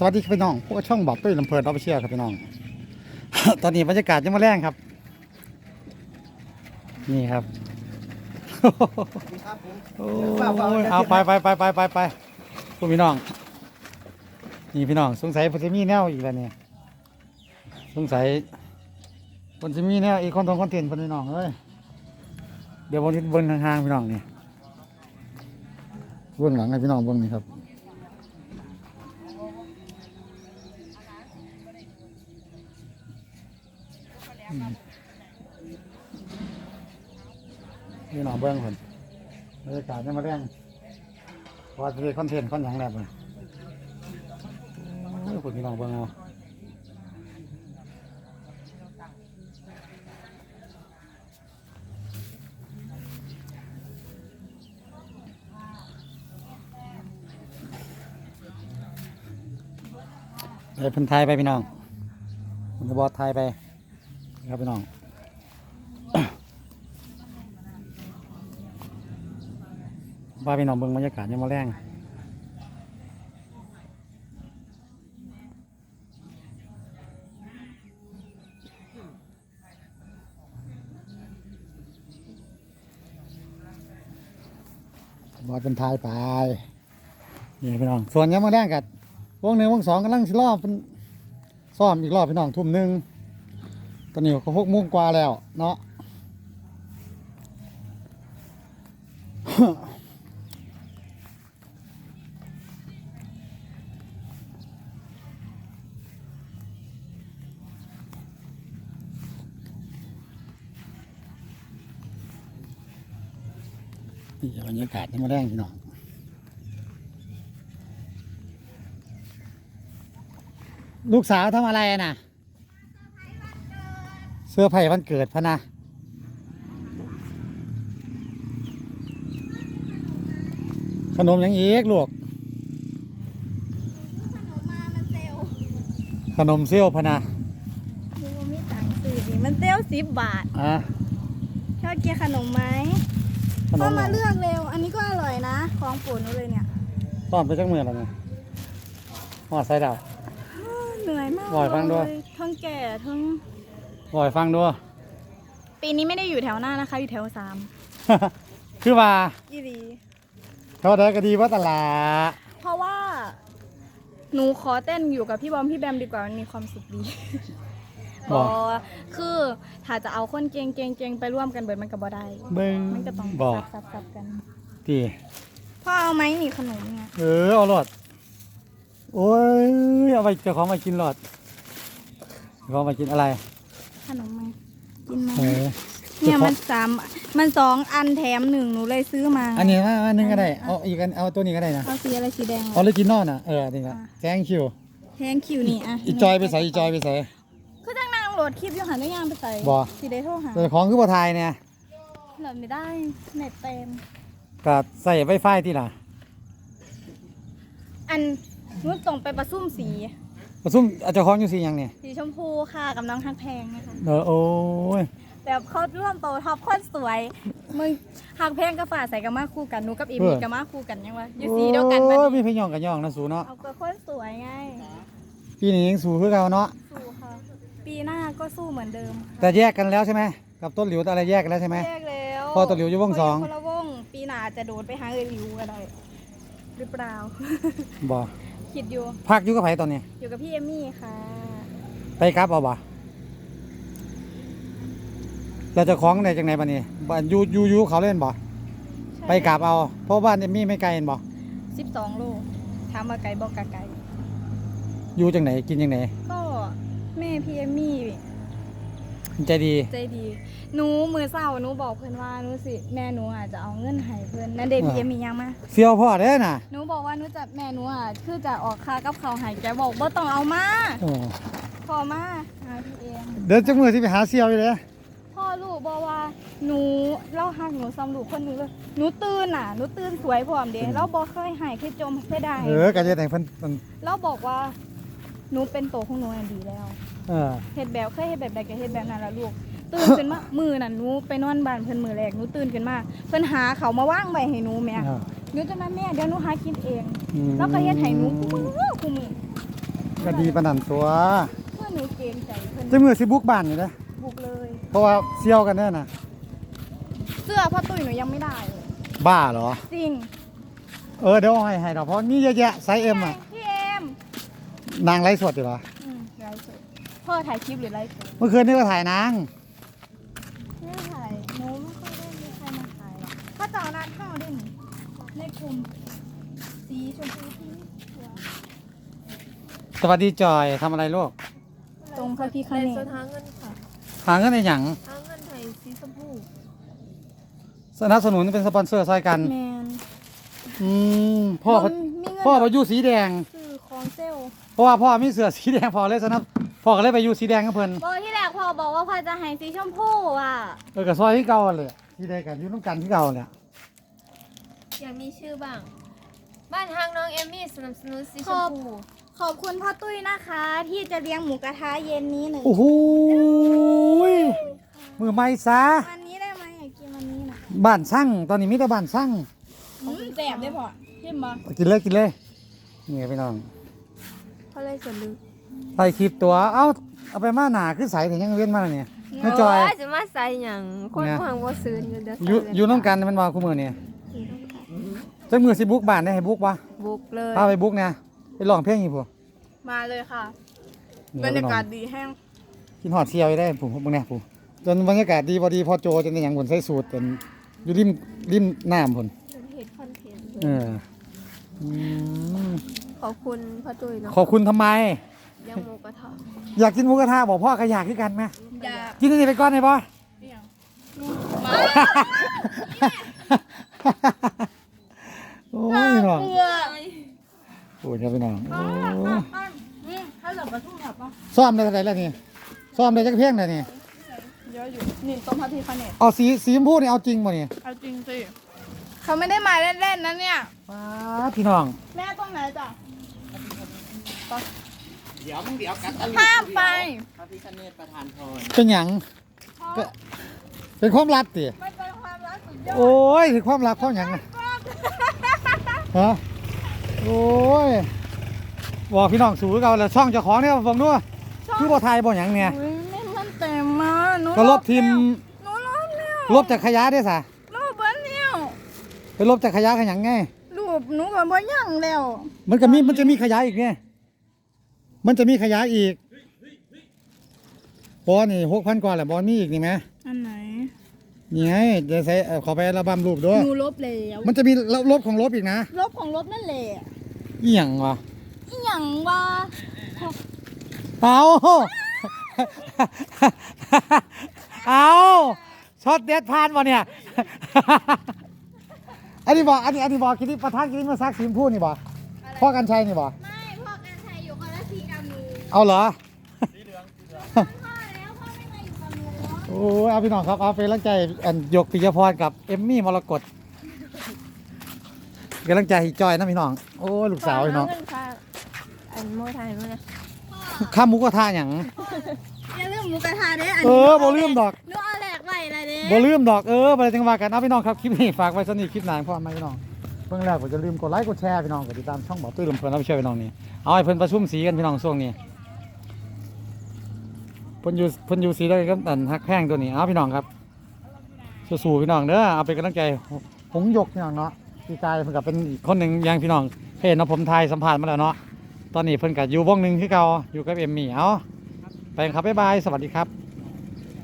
สวัสดีครับพี่น้องพวกช่องบอกตุ้ยลำเพลินเราไปเชียร์ครับพี่น้อง ตอนนี้บรรยากาศยังมาแรงครับ นี่ครับ โอ้ยเอาไปไปไปไปไปไปพวกพี่น้อง นี่พี่น้องสงสัยพนจะมีแนวอีกแล้วเนี่ยสงสัยเพนจะมีแนวอีกคนทองคอนเทนต์พนพี่น้องเอ้ยเดี๋ยววนนี้เบิ้งห่างๆพี่น้องนี่เบื้องหลังให้พี่น้องเบิ้งนี่ครับ พี่น้องเบิ้งคนบรรยากาศยังมาแรงว่าจะเป็นคอนเทนต์คอนหยังแบบเลยโอ้ยคนพี่น้องเบิ้งเอาเดี๋ยวพิ่นไทยไปพี่น้องเพิ่นจะบอสไทยไป ครับพี่น้องว่าพี่น้องเบิ่งบรรยากาศยังมาแรงบอดเป็นทายไปนี่พี่น้อง ส่วนยังมาแรงกัดวงหนึ่งวงสองกำลังสิรอบเป็นซ้อมอีกรอบพี่น้องทุ่มหนึ่ง อนนี้ก็หกโมงกว่าแล้วเนาะนี่บรรยากาศยังมาแรงพี่น้องลูกสาวทำอะไรอะน่ะ สื้อไผ่วันเกิดพะนะขนมหยังอีกลูกขนมมามันเซลลขนมเซี่ยวพะนะดูว่ามีตังค์ซื้อดิมันเซลลสิบบาทอะชอบกินขนมไหมขนก็มมาเลือกเร็ว อันนี้ก็อร่อยนะ ของโปรดหนูเลยเนี่ยต้อนไปจักมือแล้วเนี่ยหอดใส่ดาว เหนื่อยมากอร่อยฟังด้วย เลยทั้งแก่ทั้ง บ่อยฟังด้วยปีนี้ไม่ได้อยู่แถวหน้านะคะ อยู่แถวสามคือว่ายี่ดีเขาได้ก็ดีว่าตลาดเพราะว่า หนูขอเต้นอยู่กับพี่บอมพี่แบมดีกว่ามันมีความสุขดีบอบอคือถ้าจะเอาคนเก่งเก่งเก่งไปร่วมกันเบิดมันก็บ่ได้เบิ้งมันก็ต้องบอสับสับสับกันตีพ่อเอาไหมนี่ขนมเนี่ยเออเอาหลอดโอ้ยเอาไปเจ้าของมากินหลอดเจ้าของมากินอะไร ขนมไหมกินไหมเออเนี่ยมันสามมันสองอันแถมหนึ่งหนูเลยซื้อมา อันนี้ว่าอันนึงก็ได้ เอาอีกอันเอาตัวนี้ก็ได้นะเอาสีอะไรสีแดงออริจินอลน่ะเออนี่ครับแกงคิวแทงคิวนี่อะอีจอยไปใส่อีจอยไปใส่คือจ้างนางโหลดคลิปอยู่หันได้ยังไปใส่บ่สีได้โทรหาแต่ของคือบ่ทายเนี่ยโหลดไม่ได้เน็ตเต็มก็ใส่ไวไฟที่ล่ะ อันนู้นส่งไปประซุ่มสี ประซุ่มเอาเจ้าของอยู่สิหยังเนี่ยสีชมพูค่ะกับน้องฮักแพงนะคะเออโอ้ยแบบเขาร่วมโตท็อปคนสวยมึงฮักแพงกับฝ่าใส่กับมาคู่กันหนูกับอีมีกับมาคู่กันยังวะอยู่สีเดียวกันปะโอ้ยมีนี่พี่ย่องกับย่องนะสูเนาะเอากับคนสวยไงปีนี้ยังสูคือเก่าเนาะสู้ค่ะปีหน้าก็สู้เหมือนเดิมแต่แยกกันแล้วใช่ไหมกับต้นหลิวอะไรแยกกันแล้วใช่ไหม แยกแล้วพอตัวหลิวอยู่วงสองคนละวงปีหน้าจะโดดไปหาเอหลิวก็ได้หรือเปล่า บ่ คิดอยู่ พักอยู่กับไผตอนนี้ อยู่กับพี่เอมมี่ค่ะ ไปกลับเอาบ่เราจะคล้องได้จังไหนบัดนี้บ้านอยู่อยู่อยู่เขาเล่นบ่ไปกลับเอา เพราะบ้านเอมมี่ไม่ไกลเห็นบ่ สิบสองโลถามมาไกลบอกกะไกลอยู่จังไหนกินจังไหนก็แม่พี่เอมมี่ ใจดี ใจดีหนูมือเศร้าหนูบอกเพื่อนว่าหนูสิแม่หนูอาจจะเอาเงินให้เพื่อนนั่นเดพี่เอมมี่ยังมาเฟี้ยวพ่อเด้อน่ะหนูบอกว่าหนูจะแม่หนูอะคือจะออกค่ากับเขาวให้แกบอกว่าต้องเอามาโอ้พอมาหาพี่เองเดี๋ยวจังมือสิไปหาเซียวอยู่เด้อพ่อลูกบอกว่าหนูเล่าหักหนูซ้ำลูกคนหนึงเลยหนูตื่นอะหนูตื่นสวยพร้อมเด้เราบอกเคยใหายเคยจมเคยได้เออกะจะแต่งเพิ่นเพิ่นเราบอกว่าหนูเป็นโตวของหนูอันดีแล้ว เออ เฮ็ดแบบเคยเฮ็ดแบบใดก็เฮ็ดแบบนั้นละลูก ตื่นขึ้นมา มือน่ะหนูไปนอนบ้านเพิ่นมือแรกหนูตื่นขึ้นมา เพิ่นหาเขาวมาว่างไว้ให้หนูแม่อ่า หนูจะมาแม่เดี๋ยวหนูหากินเอง อืมแล้วก็เฮ็ดให้หนูคู่มือคู่มือก็ดีปานนันตัวเพื่อนหนูเกรงใจเพื่อนเจะมือสิบุกบ้านอยู่นะบุกเลย เพราะว่าเซี่ยวกันแน่น่ะ เสื้อพ่อตุ้ยหนูยังไม่ได้เลยบ้าเหรอ จริงเออเดี๋ยวเอาให้ให้ดอกเพราะนี่เยอะแยะไซส์เอ็มอะ พี่เอ็มนางไลฟ์สดอยู่เหรออืมไลฟ์สด พ่อถ่ายคลิปหรือไลฟ์สดเมื่อคืนนี่ก็ถ่ายนางไม่ถ่ายหนูไม่ค่อยได้มีใครมาถ่ายหรอกพ่อเจ้านัดเข้าด้วยนี่ในกลุ่มสีชมพูที่หัวสวัสดีจอยทำอะไรลูกตรงพระพิคเป็นเนสตถานเงินค่ะหาเงินในหยังทางเงินไทยสีชมพูสนับสนุนเป็นสปอนเซอร์ซอยกัน แมนอืมพ่อเขามีเงินพ่อไปอยู่สีแดงซื้อของเซลลเพราะว่าพ่อมีเสื้อสีแดงพอเลยสนับ พ่อก็เลยไปอยู่สีแดงกับเพิ่นบอกที่แรกพ่อบอกว่าพ่อจะให้สีชมพูอะเออกับซอยที่เก่าเลยสีแดงกันอยู่น้ำกันที่เก่าเนี่ยอยากมีชื่อบ้าง บ้านทางน้องเอมมี่สนับสนุนสีชมพูขอบคุณพ่อตุ้ยนะคะ ที่จะเลี้ยงหมูกระทะเย็นนี้หนึ่งโอ้โหยมือไม่ซะวันนี้ได้ไหมอยากกินวันนี้นะบ้านช่างตอนนี้มีแต่บ้านช่างอืมแสบได้พอเข้มบ่กินเลยกินเลยนี่พี่น้องเขาเลยสวนลึก ไปคลิปตัว เอ้า เอาไปมาหนาคือใสถึงยังเว้นมาแล้วเนี่ยน้าจอยโจะมาใส่หยังคนเนี่ยฟังบ่ซื้ออยู่เด้ออยู่อยู่น้ำกันมันมาคู่มือเนี่ยจักมือสิบุกบ้านได้ให้บุกปะบุกเลยพาไปบุกเนี่ยไปร้องเพลงอีกพวกมาเลยค่ะนี่บรรยากาศพี่น้องดีแห้งกินหอดเซียวอยู่ได้ผมผมเนี่ยผมจนบรรยากาศดีพอดีพอโจจนอย่างผลใส่สูตรจนอยู่ริมริมน้ำผลเป็นเห็ดคอนเทนต์เอออืมขอบคุณพ่อตุ้ยเนาะขอบคุณทำไม ยังหมูกระทะอยากกินหมูกระทะบอกพ่อก็อยากคือกันไหมอย่ากินอันนี้ไปก่อนเลยป่ะเสี่ยงโอ้ยพี่น้องเบื่อโอ้ยครับพี่น้องโอ้ยนี่ถ้าหลับกระทุ่งหลับปะซ่อมได้เท่าไหร่แล้วนี่ซ่อมได้จักเพียงเลยนี่เยอะอยู่ นี่ต้มพระพิคเนตเอาสีสีชมพูนี่เอาจริงป่ะนี่เอาจริงสิเขาไม่ได้มาเล่นๆนะเนี่ยป้าดพี่น้อง แม่ตรงไหนจ้ะ เดี๋ยวมึงเดี๋ยวกัดตะลิห้ามไป พระพิฆเนศประธานพรเป็นหยังก็เป็นความลับติไม่เป็นความรักสุดยอดโอ้ยเป็นความลับเขาหยังน่ะฮะโอ้ยบอกพี่น้องสู่เขาแล้วช่องเจ้าของเนี่ยฟังด้วยคือบ่ไทยบ่หยังเนี่ยอุ๊ยไม่มันเต็มมาหนูก็ลบทีมหนูลบแล้วลบจากขยะได้ซะลบเบิ้ลแล้วไปลบจากขยะขยังไงรูปหนูก็บ่ยังแล้ว มันก็มีมันจะมีขยะอีกเนี่ย มันจะมีขยะอีกบอนี่หกพันกว่าแหละบอมีอีกนี่ไหมอันไหนนี่ไงเดี๋ยวใส่เอ่อขอไปอัลบั้มรูปด้วยหนูลบแล้วมันจะมีลบลบของลบอีกนะลบของลบนั่นแหละอีหยังวะอีหยังวะเอาเอาช็อตเด็ดพานบ่เนี่ย อันนี้บอกอันนี้อันนี้บอกคิดที่ประธานคิดที่มาซักสีชมพูนี่บอกพ่อกันชัยนี่บอก ไกับหนูเอาเหรอพ่อแล้วพ่อไม่มาอยู่กับหนูโอ้ยเอาพี่น้องครับเอาเป็นกำลังใจอันยกปิยพรกับเอมมี่มรกตกำลังใจให้จอยนะพี่น้อง โอ้ยลูกสาวพี่น้องเงินค่ะอันโมไทยมั้ยนะข้ามหมุกกระทะหยังอย่าลืมหมูกระทะเด้อันเอนี้อบ่ลืมดอกหนูเอาแหลกไว้ละเด้บ่ลืมดอกเออบ่ได้จังว่ากันเอาพี่น้องครับคลิปนี้ฝากไว้สนิทคลิปหน้าพ่อมาพี่น้องเพิ่งแรกก็จะลืมกดไลค์กดแชร์พี่น้องกดติดตามช่องบอกตุ้ยลำเพลินเอาไปช่วยพี่น้องนี่เอาให้เพิ่นประชุมสีกันพี่น้องช่วงนี้เพิ่นอยู่เพิ่นอยู่สีได้ก็อันฮักแห้งตัวนี้เอาพี่น้องครับสู้ๆพี่น้องเด้อเอาเป็นกำลังใจหงยกพี่น้องเนาะพี่กายเพิ่นก็เป็นอีกคนหนึ่งอย่างพี่น้องเคยเห็นเนาะผมไทยสัมภาษณ์มาแล้วเนาะตอนนี้เพิ่นก็อยู่วงหนึ่งคือเก่าอยู่กับเอ็มมี่เอาไปครับบ๊ายบายสวัสดีครับ